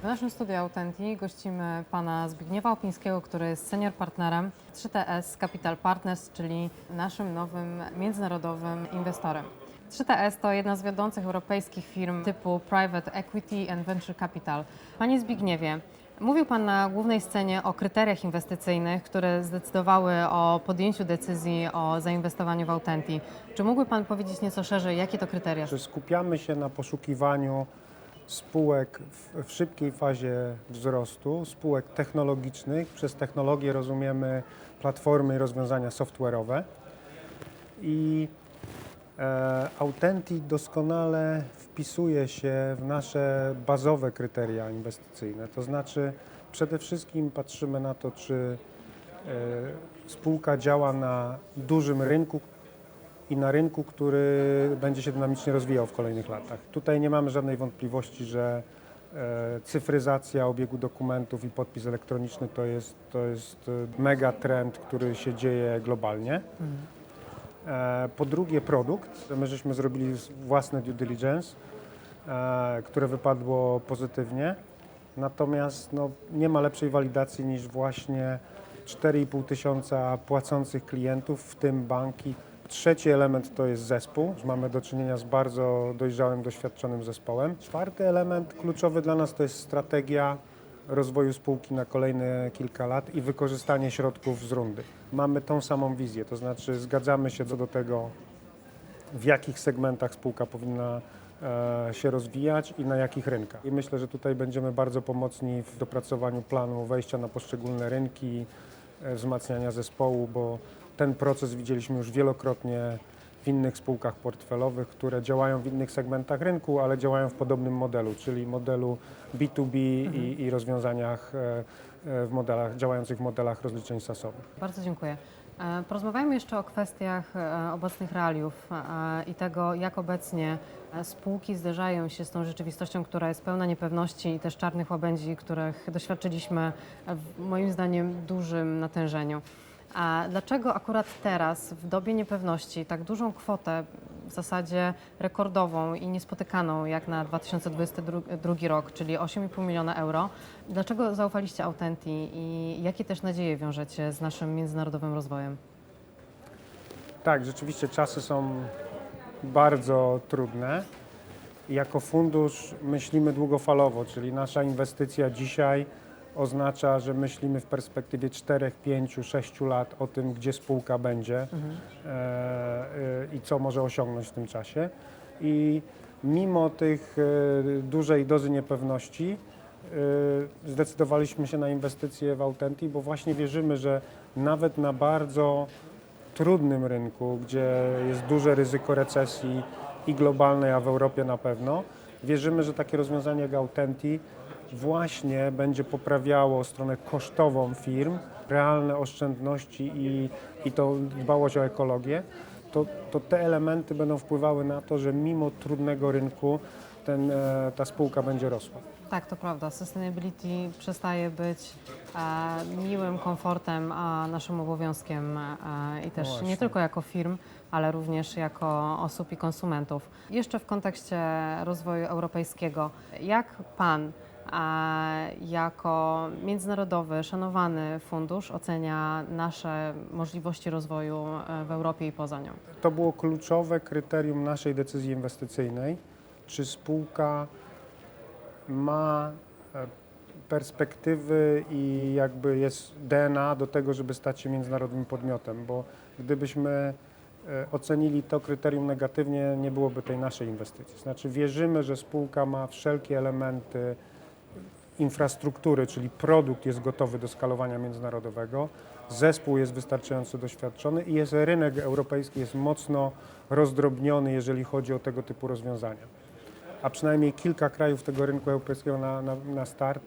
W naszym studiu Authenti gościmy pana Zbigniewa Opińskiego, który jest senior partnerem 3TS Capital Partners, czyli naszym nowym międzynarodowym inwestorem. 3TS to jedna z wiodących europejskich firm typu Private Equity and Venture Capital. Panie Zbigniewie, mówił Pan na głównej scenie o kryteriach inwestycyjnych, które zdecydowały o podjęciu decyzji o zainwestowaniu w Authenti. Czy mógłby Pan powiedzieć nieco szerzej, jakie to kryteria że skupiamy się na poszukiwaniu spółek w, w szybkiej fazie wzrostu, spółek technologicznych. Przez technologię rozumiemy platformy i rozwiązania software'owe. I e, Authentic doskonale wpisuje się w nasze bazowe kryteria inwestycyjne. To znaczy przede wszystkim patrzymy na to, czy e, spółka działa na dużym rynku, i na rynku, który będzie się dynamicznie rozwijał w kolejnych latach. Tutaj nie mamy żadnej wątpliwości, że e, cyfryzacja obiegu dokumentów i podpis elektroniczny to jest, to jest e, mega trend, który się dzieje globalnie. E, Po drugie produkt. My żeśmy zrobili własne due diligence, które wypadło pozytywnie. Natomiast no, nie ma lepszej walidacji niż właśnie 4,5 tysiąca płacących klientów, w tym banki. Trzeci element to jest zespół. Mamy do czynienia z bardzo dojrzałym, doświadczonym zespołem. Czwarty element kluczowy dla nas to jest strategia rozwoju spółki na kolejne kilka lat i wykorzystanie środków z rundy. Mamy tą samą wizję, to znaczy zgadzamy się co do tego, w jakich segmentach spółka powinna e, się rozwijać i na jakich rynkach. I myślę, że tutaj będziemy bardzo pomocni w dopracowaniu planu wejścia na poszczególne rynki, e, wzmacniania zespołu, bo ten proces widzieliśmy już wielokrotnie w innych spółkach portfelowych, które działają w innych segmentach rynku, ale działają w podobnym modelu, czyli modelu B2B i, i rozwiązaniach e, e, w modelach, działających w modelach rozliczeń sasowych. Bardzo dziękuję. E, Porozmawiajmy jeszcze o kwestiach obecnych realiów i tego, jak obecnie spółki zderzają się z tą rzeczywistością, która jest pełna niepewności i też czarnych łabędzi, których doświadczyliśmy w moim zdaniem dużym natężeniu. A dlaczego akurat teraz, w dobie niepewności, tak dużą kwotę, w zasadzie rekordową i niespotykaną jak na 2022 rok, czyli 8,5 miliona euro, dlaczego zaufaliście Autenti i jakie też nadzieje wiążecie z naszym międzynarodowym rozwojem? Tak, rzeczywiście czasy są bardzo trudne. Jako fundusz myślimy długofalowo, czyli nasza inwestycja dzisiaj oznacza, że myślimy w perspektywie 4, 5, 6 lat o tym, gdzie spółka będzie e, e, i co może osiągnąć w tym czasie. I mimo tych e, dużej dozy niepewności zdecydowaliśmy się na inwestycje w Authentic, bo właśnie wierzymy, że nawet na bardzo trudnym rynku, gdzie jest duże ryzyko recesji i globalnej, a w Europie na pewno, wierzymy, że takie rozwiązanie jak Authentic właśnie będzie poprawiało stronę kosztową firm, realne oszczędności i, i tą dbałość o ekologię, to, to te elementy będą wpływały na to, że mimo trudnego rynku ten, e, ta spółka będzie rosła. Tak, to prawda. Sustainability przestaje być e, miłym komfortem, a naszym obowiązkiem e, i też właśnie. nie tylko jako firm, ale również jako osób i konsumentów. Jeszcze w kontekście rozwoju europejskiego, jak Pan jako międzynarodowy, szanowany fundusz ocenia nasze możliwości rozwoju e, w Europie i poza nią? To było kluczowe kryterium naszej decyzji inwestycyjnej, czy spółka ma e, perspektywy i jakby jest DNA do tego, żeby stać się międzynarodowym podmiotem, bo gdybyśmy e, ocenili to kryterium negatywnie, nie byłoby tej naszej inwestycji. Znaczy wierzymy, że spółka ma wszelkie elementy infrastruktury, czyli produkt jest gotowy do skalowania międzynarodowego, zespół jest wystarczająco doświadczony i jest rynek europejski jest mocno rozdrobniony, jeżeli chodzi o tego typu rozwiązania. A przynajmniej kilka krajów tego rynku europejskiego na, na, na start.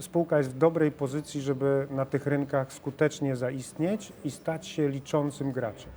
Spółka jest w dobrej pozycji, żeby na tych rynkach skutecznie zaistnieć i stać się liczącym graczem.